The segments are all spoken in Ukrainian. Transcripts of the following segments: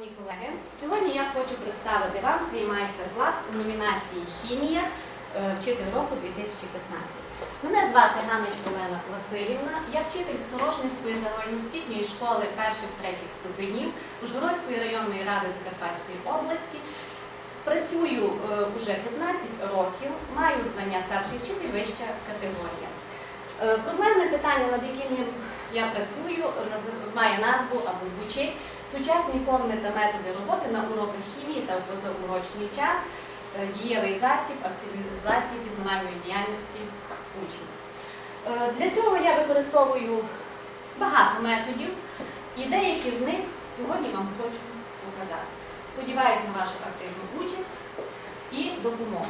Шановні колеги, сьогодні я хочу представити вам свій майстер-клас у номінації Хімія е, Вчитель року 2015. Мене звати Ганич Олена Васильівна, я вчитель Сторожницької загальноосвітньої школи перших-третіх ступенів Ужгородської районної ради Закарпатської області. Працюю е, уже 15 років, маю звання старший вчитель вища категорія. Е, Проблемне питання, над яким я працюю, має назву або звучить сучасні форми та методи роботи на уроках хімії та в позаурочний час, е, дієвий засіб активізації пізнавальної діяльності учнів. Е, Для цього я використовую багато методів і деякі з них сьогодні вам хочу показати. Сподіваюсь на вашу активну участь і допомогу.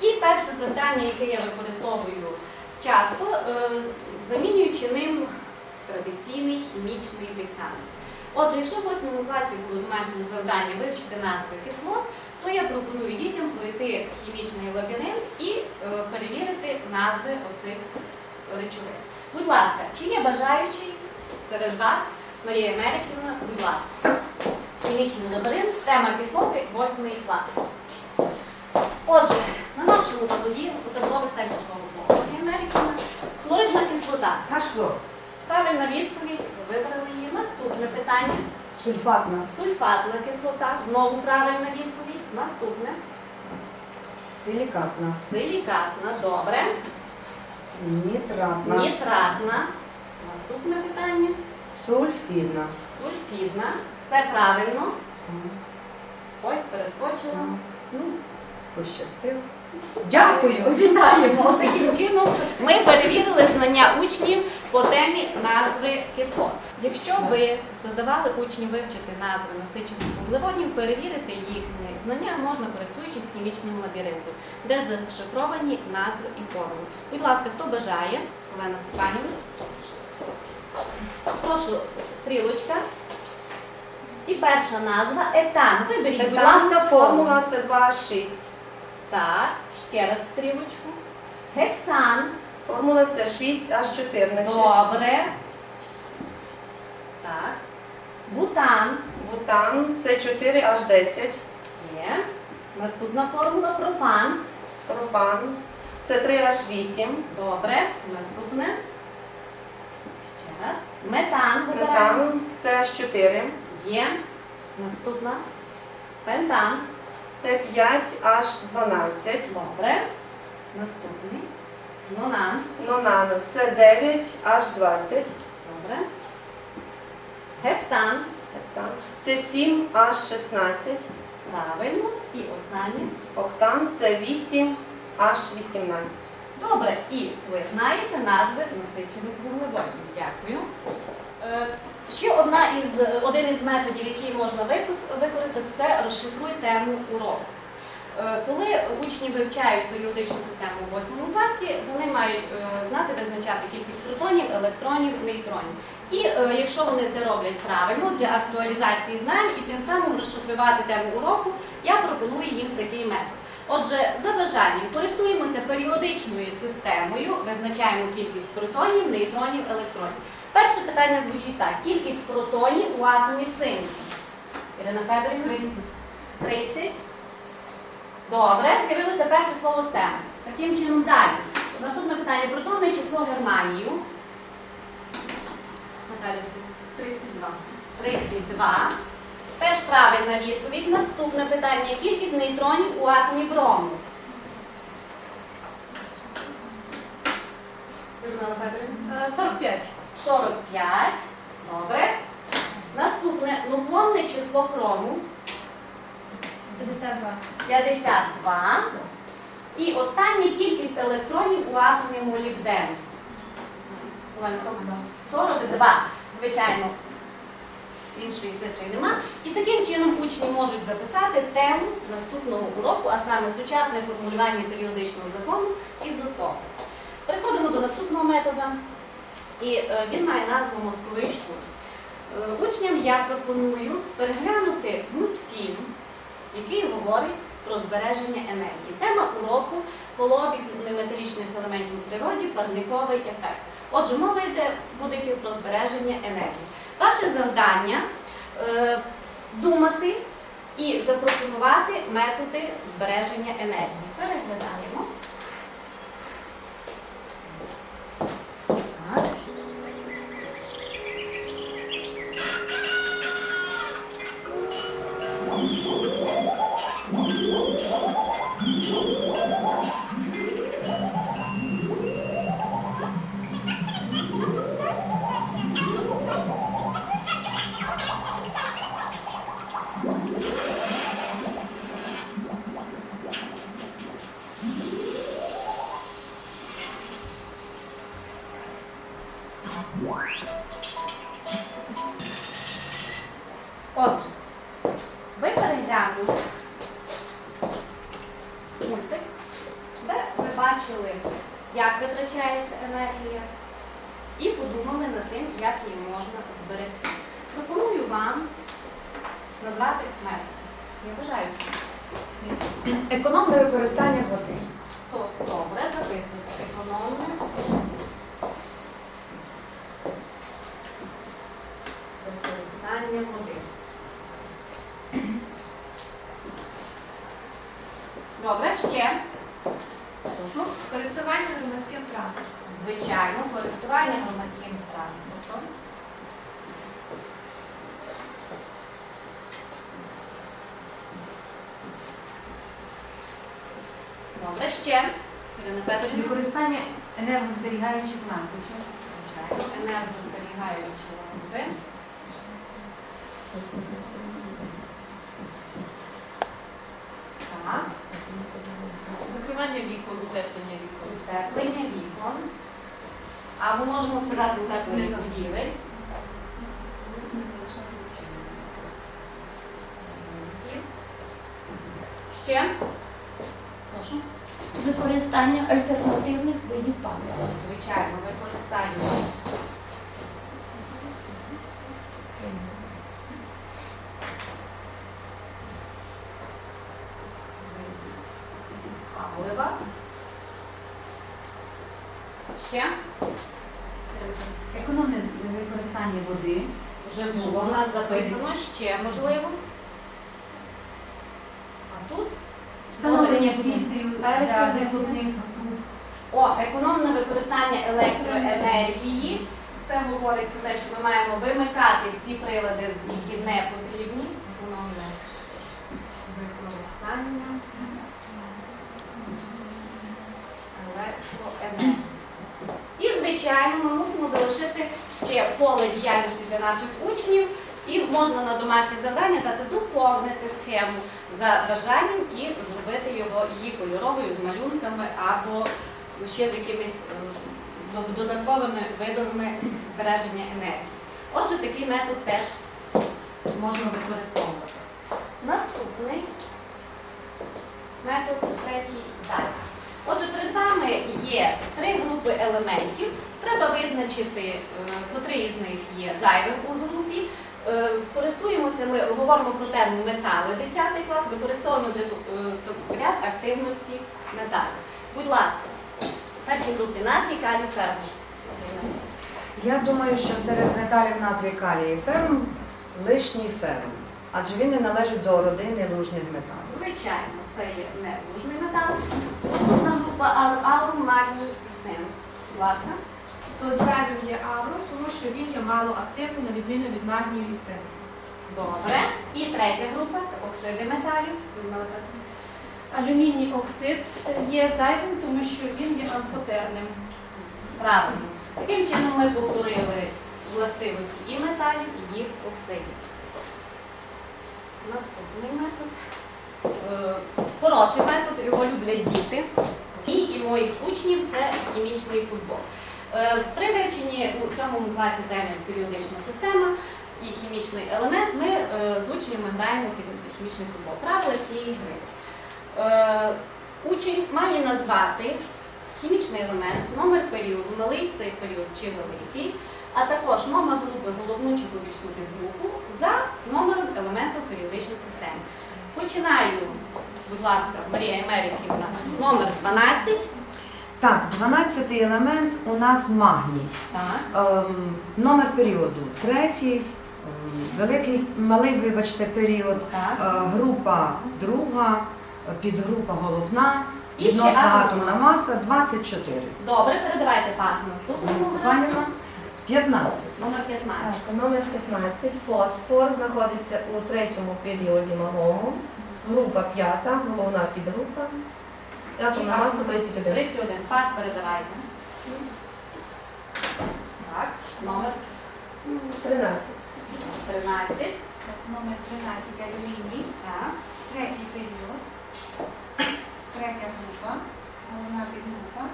І перше завдання, яке я використовую часто, е, замінюючи ним традиційний хімічний диктант. Отже, якщо в 8 класі було домашнє завдання вивчити назви кислот, то я пропоную дітям пройти хімічний лабіринт і е, перевірити назви оцих речовин. Будь ласка, чи є бажаючий серед вас Марія Мериківна, будь ласка. Хімічний лабіринт, тема кислоти, 8 клас. Отже, на нашому таблі, у табло ви слово Мериківна, хлоридна кислота. Кашло. Правильна відповідь, ви вибрали її. Наступне питання. Сульфатна. Сульфатна кислота. Знову правильна відповідь. Наступне. Силікатна. Силікатна. Добре. Нітратна. Нітратна. Наступне питання. Сульфідна. Сульфідна. Все правильно. Ой, перескочила. Ну, пощастило. Дякую. Вітаємо. Таким чином ми перевірили знання учнів по темі назви кислот. Якщо ви задавали учнів вивчити назви насичених вуглеводнів, перевірити їхнє знання можна користуючись хімічним лабіринтом, де зашифровані назви і формули. Будь ласка, хто бажає? Олена Степанівна. Прошу, стрілочка. І перша назва етан. Виберіть, будь ласка, формулу. формула це 2,6. Так, ще раз стрілочку. Гексан. Формула це 6 аж 14. Добре. Так. Бутан. Бутан це 4 аж 10. Є. Наступна формула пропан. Пропан це 3 аж 8. Добре. Наступне. Ще раз. Метан. Метан це аж 4. Є. Наступна. Пентан. Це 5 аж 12. Добре. Наступний. Нонан. Нонан це 9 аж 20. Добре. Гептан. Октан. Це 7 аж 16. Правильно. І останнє. Октан це 8 аж 18. Добре, і ви знаєте назви насичених вуглеводів. Дякую. Ще одна із, один із методів, який можна використати, це розшифруй тему уроку. Е, Коли учні вивчають періодичну систему у 8 класі, вони мають е, знати визначати кількість протонів, електронів, нейтронів. І е, якщо вони це роблять правильно для актуалізації знань і тим самим розшифрувати тему уроку, я пропоную їм такий метод. Отже, за бажанням користуємося періодичною системою, визначаємо кількість протонів, нейтронів, електронів. Перше питання звучить так: кількість протонів у атомі цинку. Ірина Федорівна? 30. 30. Добре, з'явилося перше слово з теми. Таким чином далі. Наступне питання: протонне число Германію. Наталя Василівна. 32. 32. Теж правильна відповідь. Наступне питання: кількість нейтронів у атомі брому. Людмила Федорівна. 45. 45. Добре. Наступне нуклонне число хрому 52. 52. І остання кількість електронів у атомі молібдену. Олена, 42. Звичайно, іншої цифри нема. І таким чином учні можуть записати тему наступного уроку, а саме сучасне формулювання періодичного закону ізотопу. Переходимо до наступного методу. І е, він має назву штурм. Е, Учням я пропоную переглянути мультфільм, який говорить про збереження енергії. Тема уроку колообіг неметалічних елементів у природі, парниковий ефект. Отже, мова йде буде про збереження енергії. Ваше завдання е, думати і запропонувати методи збереження енергії. Переглядаємо. Назвати метод. Я вважаю, Економне використання води. то добре записуйте економне. Використання води. Добре, ще. Прошу. Користування громадським транспортом. Звичайно, користування громадським транспортом. Добре, ще. Ірина Петрівна. Використання енергозберігаючих. Звичайно, енергозберігаючі лампи. Так. Закривання вікон, утеплення вікон. Утеплення вікон. Або можемо сказати утеплення будівель. Ще? Прошу. Використання альтернативних видів палива. Звичайно, використання. Палива. Ще? Економне використання води. Вже було у нас записано ще можливо. А тут Встановлення фільтрів для вихлопних труб. О, економне використання електроенергії. Це говорить про те, що ми маємо вимикати всі прилади, які не потрібні. Економне використання електроенергії. І, звичайно, ми мусимо залишити ще поле діяльності для наших учнів. І можна на домашнє завдання дати доповнити схему за бажанням і зробити його її кольоровою з малюнками або ще з якимись е, додатковими видами збереження енергії. Отже, такий метод теж можна використовувати. Наступний метод третій зайвий. Отже, перед вами є три групи елементів. Треба визначити, е, котрий з них є зайвим у групі. Е, Користуємося, ми говоримо про тему метали 10 клас, використовуємо для е, ряд активності металів. Будь ласка, першій групі натрій, калій, ферму. Я думаю, що серед металів натрій калій і ферм лишній ферм, адже він не належить до родини лужних металів. Звичайно, це є неружний метал. Наступна група аурум, магній і цинк. Ласка. То зайвим є авро, тому що він є малоактивний, на відміну від магнію і цинку. Добре. І третя група це оксиди металів. Алюміній оксид є зайвим, тому що він є амфотерним. Правильно. Таким чином ми повторили властивості і металів, і їх оксидів. Наступний метод. Е, Хороший метод, його люблять діти. Мій і моїх учнів це хімічний футбол. Е, При вивченні у сьомому класі теми періодична система і хімічний елемент ми е, з учнями граємо в хімічний футбол. Правила цієї гри. Е, Учень має назвати хімічний елемент, номер періоду, малий цей період чи великий, а також номер групи головну чи побічну підгрупу за номером елементу періодичної системи. Починаю, будь ласка, Марія Емериківна, номер 12. Так, 12 елемент у нас магній. Так. Ем, номер періоду третій, Великий, малий, вибачте, період, Так. е, група друга, підгрупа головна, І ще відносна атомна атомна маса 24. Добре, передавайте пас наступному. Паніна 15. Номер 15. Так, номер 15. Фосфор знаходиться у третьому періоді малому. Група п'ята, головна підгрупа. Атомна маса 31. 31. Пас передавайте. Так, номер 13. 13. Номер 13 алюміній, Так. третій період, третя група, головна підгрупа,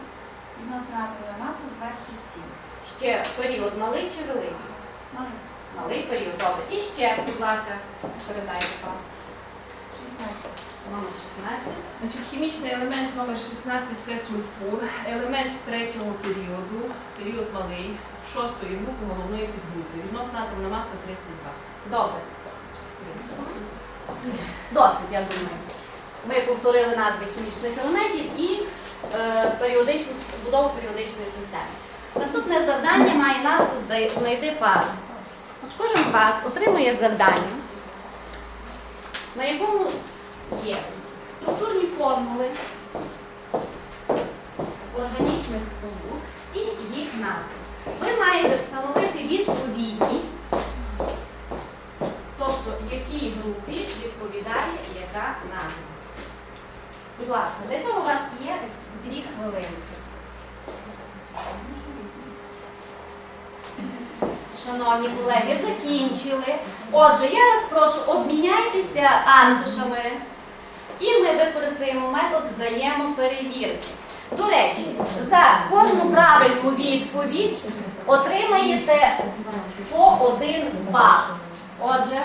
відносна атомна маса 27. Ще період малий чи великий? Малий. Малий період, добре. І ще, будь ласка, передайте пас. 16. Номер 16. Значить, хімічний елемент номер 16 це сульфур, елемент третього періоду, період малий, шостої групи головної підгрупи. Відносна атомна маса 32. Добре. Досить, я думаю. Ми повторили назви хімічних елементів і е, періодичну будову періодичної системи. Наступне завдання має назву «Здай- знайди пару. Отож, кожен з вас отримує завдання, на якому є структурні формули органічних сполук і їх назви. Ви маєте встановити відповідність Тобто, якій групі відповідає яка назва. Будь ласка, для цього у вас є дві хвилинки. Шановні колеги, закінчили. Отже, я вас прошу, обміняйтеся аркушами і ми використаємо метод взаємоперевірки. До речі, за кожну правильну відповідь отримаєте по один бал. Отже,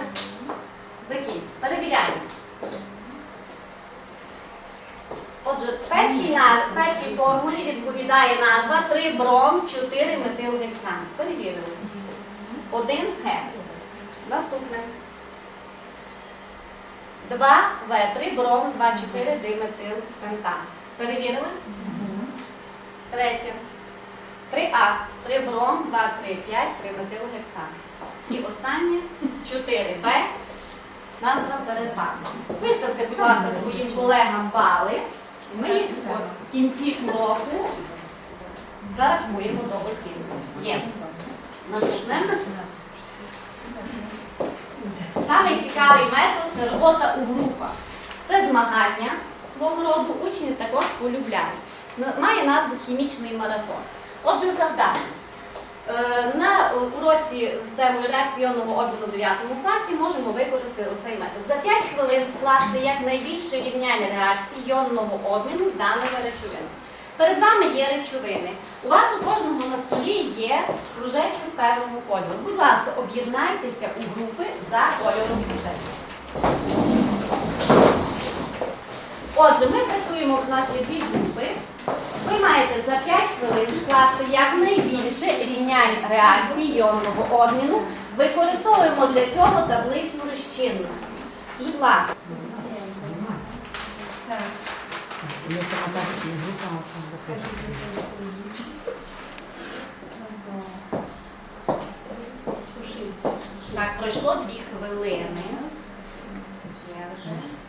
закінч. Перевіряємо. Отже, в першій, наз... першій формулі відповідає назва 3 бром 4 метилгексан. Перевірили. 1 Х. Наступне. 2 В 3 бром 2 4 диметил пентан. Перевірили? Третє. 3А 3 бром 2 3 5 3 метилгексан. І останнє 4Б. Назва перед вами. Виставте, будь ласка, своїм колегам бали. Ми їх в кінці уроку зарахуємо до оцінку. Є. Наступне. Самий цікавий метод це робота у групах. Це змагання свого роду учні також полюбляють. Має назву хімічний марафон. Отже, завдання. Е, На уроці з темою реакційного обміну 9 класі можемо використати оцей метод. За 5 хвилин скласти якнайбільше рівняння реакцій йонного обміну з даними речовини. Перед вами є речовини. У вас у кожного на столі є кружечок певного кольору. Будь ласка, об'єднайтеся у групи за кольором кружечка. Отже, ми працюємо, у нас є дві групи. Ви маєте за 5 хвилин скласти якнайбільше рівнянь реакцій йонного обміну. Використовуємо для цього таблицю розчинності. Будь ласка. Так, пройшло дві хвилини. Є вже.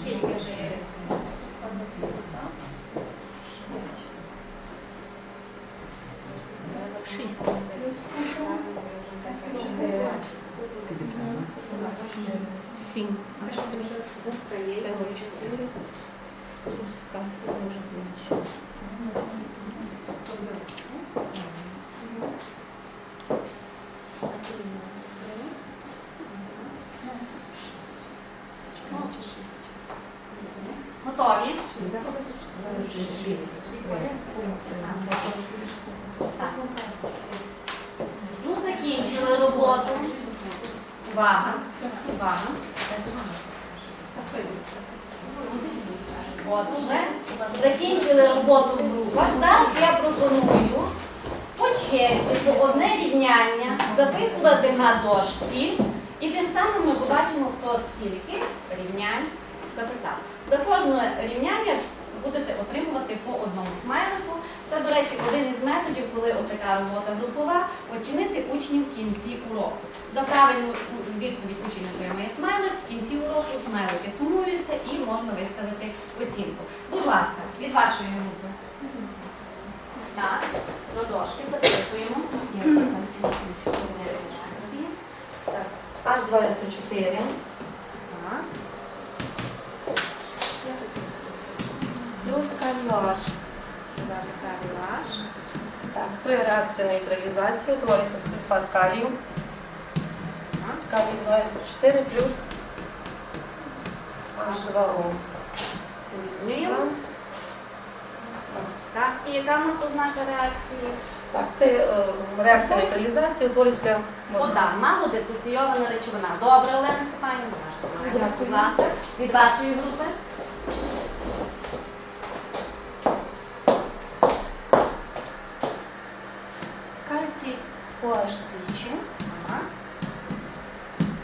Скільки вже є? В. Зараз я пропоную по черзі по одне рівняння записувати на дошці. І тим самим ми побачимо, хто скільки рівнянь записав. За кожне рівняння будете отримувати по одному смайлику. Це, до речі, один із методів, коли отака робота групова, оцінити учнів в кінці уроку. За правильну відповідь учень отримує смайлик, в кінці уроку смайлики сумуються і можна виставити оцінку. Будь ласка, від вашої групи. Так, до дошки записуємо. Аж 24. Так. Плюс калаш. Так, то є реакція нейтралізації, утворюється сульфат калію. Калій 24 плюс H2O. Порівнюємо. Так, і яка в нас ознака реакції? Так, це е, реакція нейтралізації, утворюється Вода, мало дисоційована речовина. Добре, Олена Степанівна, колега. Дякую. Будь ласка, від вашої групи. Кальцій OH двічі Ага.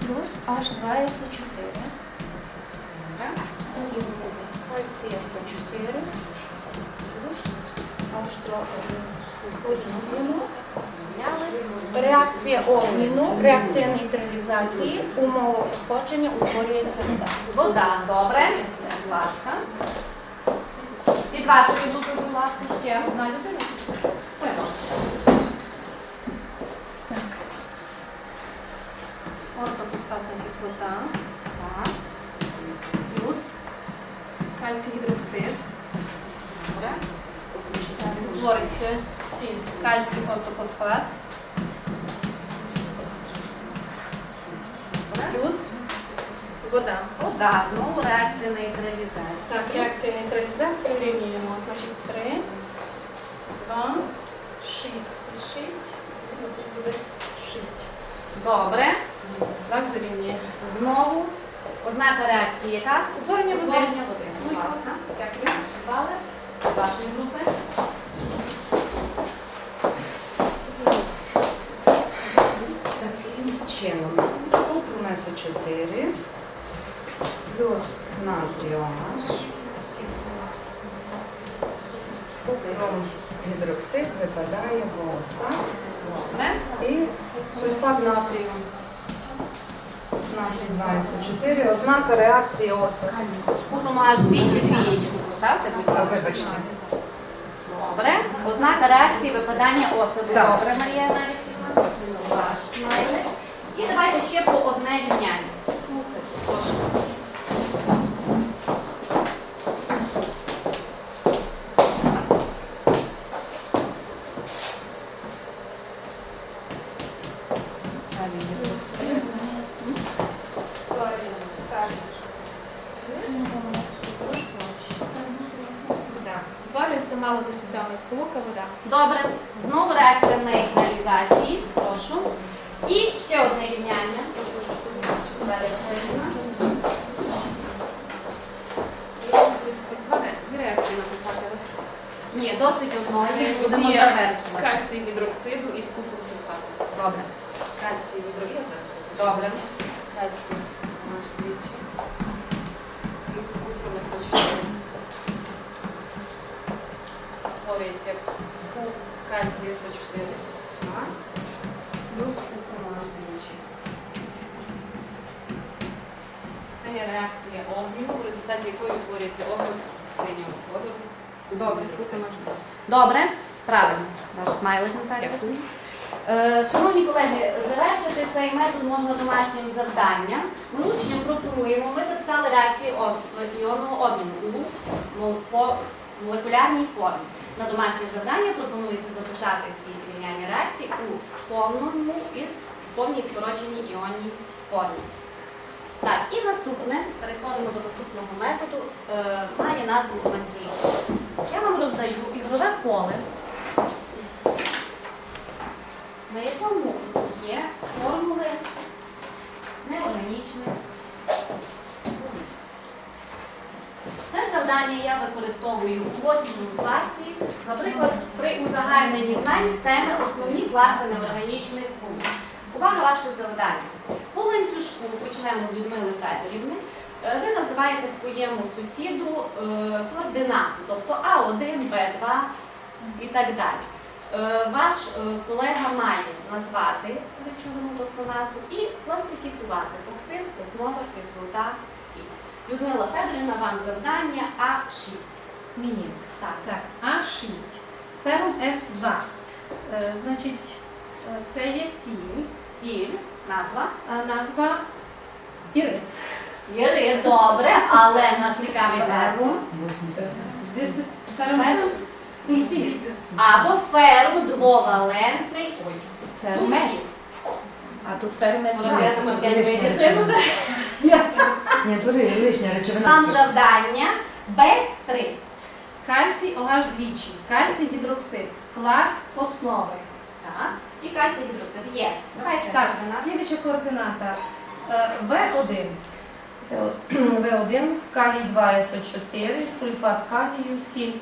плюс H2SO4. Добре. Кальцій СО4 плюс H2O. Порівнюємо. Зняли. Реакція обміну, реакція нейтралізації, умова походження утворюється вода. Вода, добре. Будь ласка. Від вашої групи, будь ласка, ще одна людина. Ортофосфатна кислота Так. плюс кальцій гідроксид. Добре. Утвориться сіль кальцій ортофосфат плюс вода. Вода, знову реакція нейтралізації. Так, реакція нейтралізації рівнюємо. Значить 3, 2, 6 і 6. Тут буде 6. Добре. Знак дорівнює. Знову ознака реакції яка? Утворення води. Утворення води. Будь ласка. Дякую. Вашої групи. Таким чином, купрум СО4 плюс натрій OH, купрум гідроксид випадає в оса і сульфат натрію. Натрій 2СО4, ознака реакції оса. Купимо аж двічі двієчку поставте, будь ласка. Вибачте. Добре. Ознака реакції випадання осаду. Добре, Марія Навітівна. Ваш смайлик. І давайте ще по одне рівняння. Ну, прошу. Утворюється малодисоціальна сполука вода. Добре. Знову реакція нейтралізації. Прошу. І ще одне рівняння. Ні, досить одної. Будемо завершувати. Кальцій гідроксиду і купрум сульфату. Добре. Кальцій гідроксид. Добре. Кальцій Утворюється куб кальцію СО4. Так. Плюс купрум аж двічі. Це є реакція обміну, в результаті якої утворюється осад синього кольору. Добре, Добре, правильно. Ваш смайлик Наталія. Е, Шановні колеги, завершити цей метод можна домашнім завданням. Ми учням пропонуємо, ми записали реакції об- іонного обміну молекулярній формі. На домашнє завдання пропонується записати ці рівняння реакції у повному і повній скороченій іонній формі. Так, і наступне, переходимо до наступного методу, е, має назву ланцюжок. Я вам роздаю ігрове поле, на якому є формули неорганічних форма завдання я використовую у 8 класі, наприклад, при узагальненні знань з теми основні класи неорганічних сполук. Увага ваше завдання. По ланцюжку почнемо з Людмили Федорівни. Е, Ви називаєте своєму сусіду е, координату, тобто А1, Б2 і так далі. Е, Ваш колега має назвати речовину, тобто назву, і класифікувати оксид, основа, кислота. Людмила Федорівна, вам завдання А6. Мені. Так. Так, А6. Ферум С2. Е, значить, е, це є сіль, Сіль, назва. а назва ірит. Єри, добре, але нас цікавить назву. Дис- Ферум Ферум. сульфід. Або феру двовалентний. Ой, Ферум А тут ферум молодець, ми п'ять. Ні, то ли- лишня речовина. Вам завдання Б3. Кальцій OH двічі. Кальцій гідроксид. Клас основи. Так. І кальцій гідроксид. Є. Давайте Так, слідуюча координата. Е, В1. В1, калій 2СО4, сульфат калію, сіль.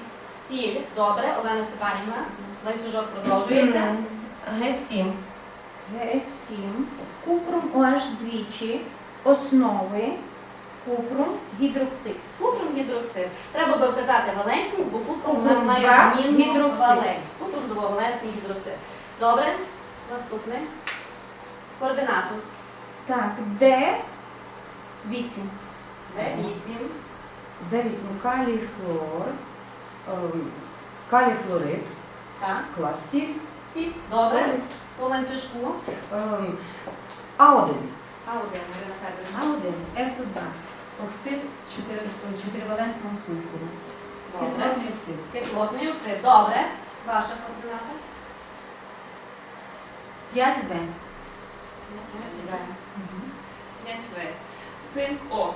Сіль. Добре, Олена Степанівна. Ланцюжок продовжується. Г7. Г7, купрум OH двічі, основи, купрум, гідроксид. Купрум гідроксид. Треба би вказати валентність, бо купрум у нас Купрум має два, змінну гідроксид. валентність. Купрум двовалентний гідроксид. Добре. Наступне. Координату. Так, Д8. Д8. Д8 калій, хлор, ем, калій хлорид, Так. клас сіль, Сіль. Добре. По ланцюжку. ем, А1. А1, Марина Федорівна. А1, СО2, оксид 4-валентного сульфуру, Добре. кислотний оксид. Кислотний оксид. Добре. Ваша координата. 5В, 5В. Цинк О.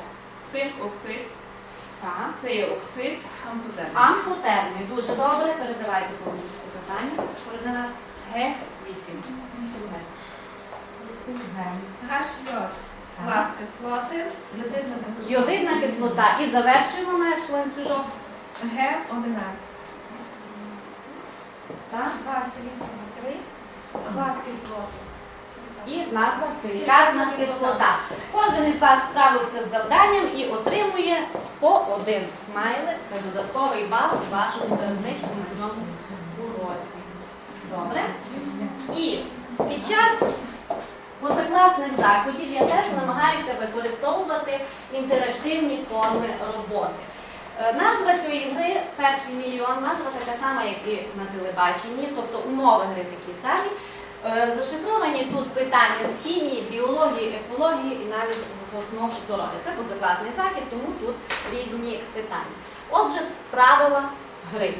Цинк оксид. Так. Це є оксид амфотерний. Амфотерний. Дуже добре. Передавайте по ланцюжку завдання. Координат. Г8. H Клас кислоти. йодидна кислота. Йодидна кислота. І завершуємо наш ланцюжок. Г11. Так. Клас три. Клас кислот. І назва силікатна кислота. Кожен із вас справився з завданням і отримує по один смайлик. Це додатковий бал у вашому виробничку на цьому уроці. Добре? І під час позакласних заходів я теж намагаюся використовувати інтерактивні форми роботи. Е, Назва цієї гри перший мільйон, назва така сама, як і на телебаченні, тобто умови гри такі самі. Е, Зашифровані тут питання з хімії, біології, екології і навіть з основ здоров'я. Це позакласний захід, тому тут різні питання. Отже, правила гри.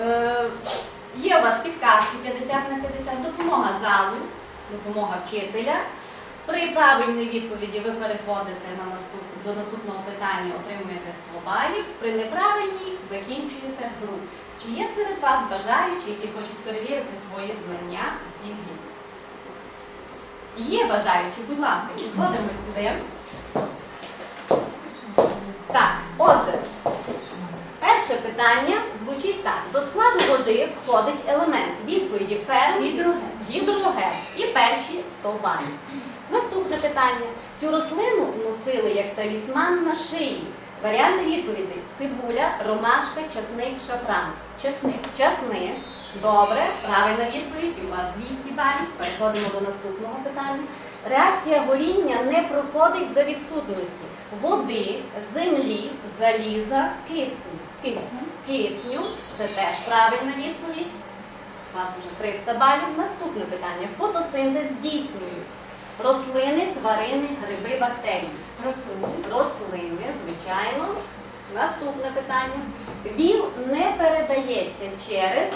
Е, Є у вас підказки 50 на 50, допомога залу, допомога вчителя. При правильній відповіді ви переходите на наступ, до наступного питання, отримуєте 100 балів. При неправильній закінчуєте гру. Чи є серед вас бажаючі, які хочуть перевірити свої знання у цій грі? Є бажаючі, будь ласка, підходимо сюди. Так, отже, перше питання звучить так. До складу води входить елемент відповіді ферм, гідроген і перші 100 балів. Наступне питання. Цю рослину носили як талісман на шиї. Варіанти відповідей: цибуля, ромашка, часник, шафран. Часник. Часник. Добре, правильна відповідь. У вас 200 балів. Переходимо до наступного питання. Реакція горіння не проходить за відсутності води, землі, заліза, кисню. Кисню. Кисню. Це теж правильна відповідь. У вас вже 300 балів. Наступне питання. Фотосинтез здійснюють рослини, тварини, гриби, бактерії. Рослини. Рослини, звичайно. Наступне питання. ВІЛ не передається через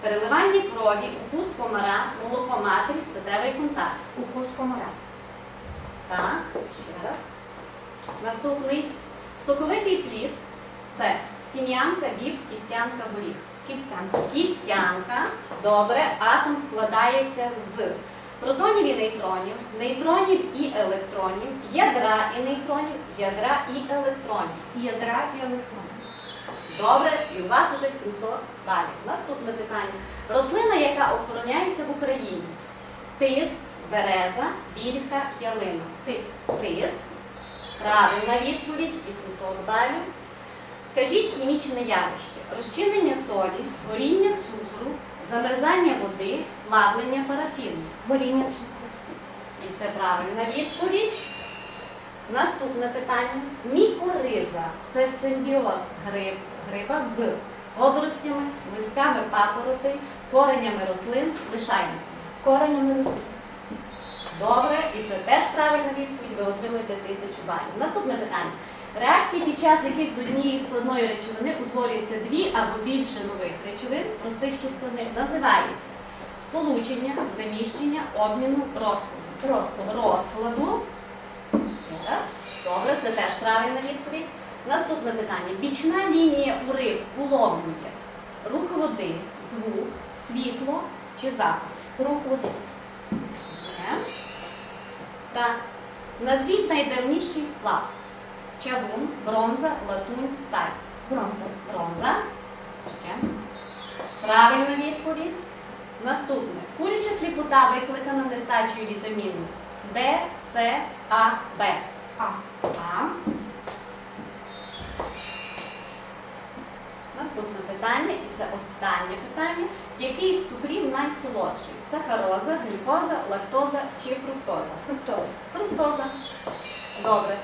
переливання крові, укус комара, молоко матері, статевий контакт. Укус комара. Так, ще раз. Наступний. Соковитий плід це сім'янка, біб, кістянка, горіх. Кістянка. Кістянка. Добре, атом складається з протонів і нейтронів, нейтронів і електронів, ядра і нейтронів, ядра і електронів. Ядра і електрони. Добре, і у вас уже 700 балів. Наступне питання. Рослина, яка охороняється в Україні. Тис, береза, вільха, ялина. Тис. Тис. Правильна відповідь, 800 балів. Скажіть хімічне явище. Розчинення солі, горіння цукру, замерзання води, плавлення парафіну. Горіння І це правильна відповідь. Наступне питання. Мікориза це симбіоз гриб, гриба з водоростями, листками папороти, коренями рослин, лишайниками. Коренями рослин. Добре, і це теж правильна відповідь, ви отримуєте тисячу балів. Наступне питання. Реакції, під час яких з однієї складної речовини утворюються дві або більше нових речовин простих чи складних, називаються сполучення, заміщення, обміну, розкладу. Розкладу. Раз. Добре, це теж правильна відповідь. Наступне питання. Бічна лінія у риб уловлює рух води, звук, світло чи запах. Рух води. Так. Назвіть найдавніший сплав. Чавун, бронза, латунь, сталь. Бронза. Бронза. Ще. Правильна відповідь. Наступне. Куряча сліпота викликана нестачею вітаміну Д, С, А, Б. А. А. Наступне питання, і це останнє питання. Який з цукрів найсолодший? Сахароза, глюкоза, лактоза чи фруктоза? Фруктоза. Фруктоза. Добре.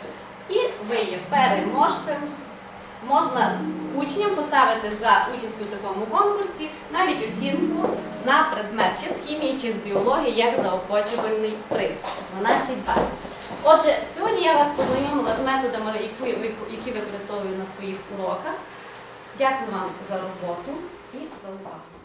І ви є переможцем. Можна учням поставити за участь у такому конкурсі навіть оцінку на предмет чи з хімії, чи з біології, як заохочувальний приз 12 балів. Отже, сьогодні я вас познайомила з методами, які використовую на своїх уроках. Дякую вам за роботу і за увагу.